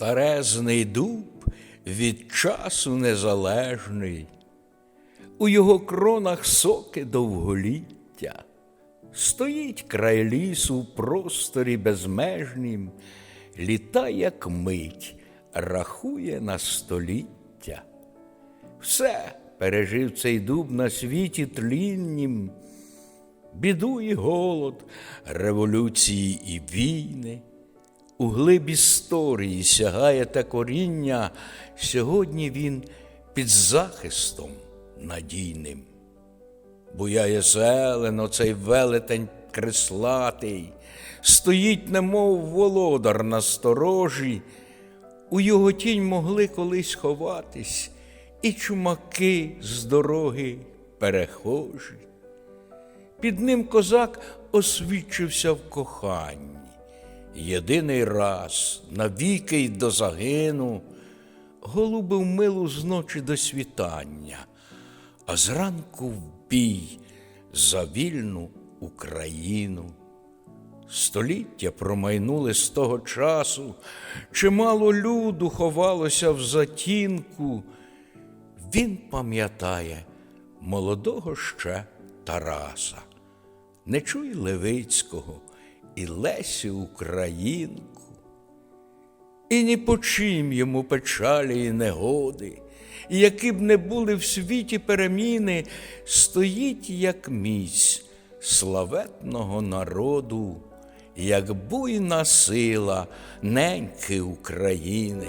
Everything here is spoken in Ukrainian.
Старезний дуб від часу незалежний, у його кронах соки довголіття, стоїть край лісу в просторі безмежнім, літа, як мить, рахує на століття. Все пережив цей дуб на світі тліннім, біду і голод, революції і війни. У глиб історії сягає те коріння, сьогодні він під захистом надійним. Буяє зелено цей велетень креслатий, стоїть, немов володар на сторожі, у його тінь могли колись ховатись і чумаки з дороги перехожі. Під ним козак освідчився в коханні. Єдиний раз навіки й до загину голубив милу з ночі до світання, а зранку в бій за вільну Україну. Століття промайнули з того часу, чимало люду ховалося в затінку. Він пам'ятає молодого ще Тараса, не чуй Левицького і Лесю Українку. І ні по чим йому печалі і негоди, і які б не були в світі переміни, стоїть як міць славетного народу, як буйна сила неньки України.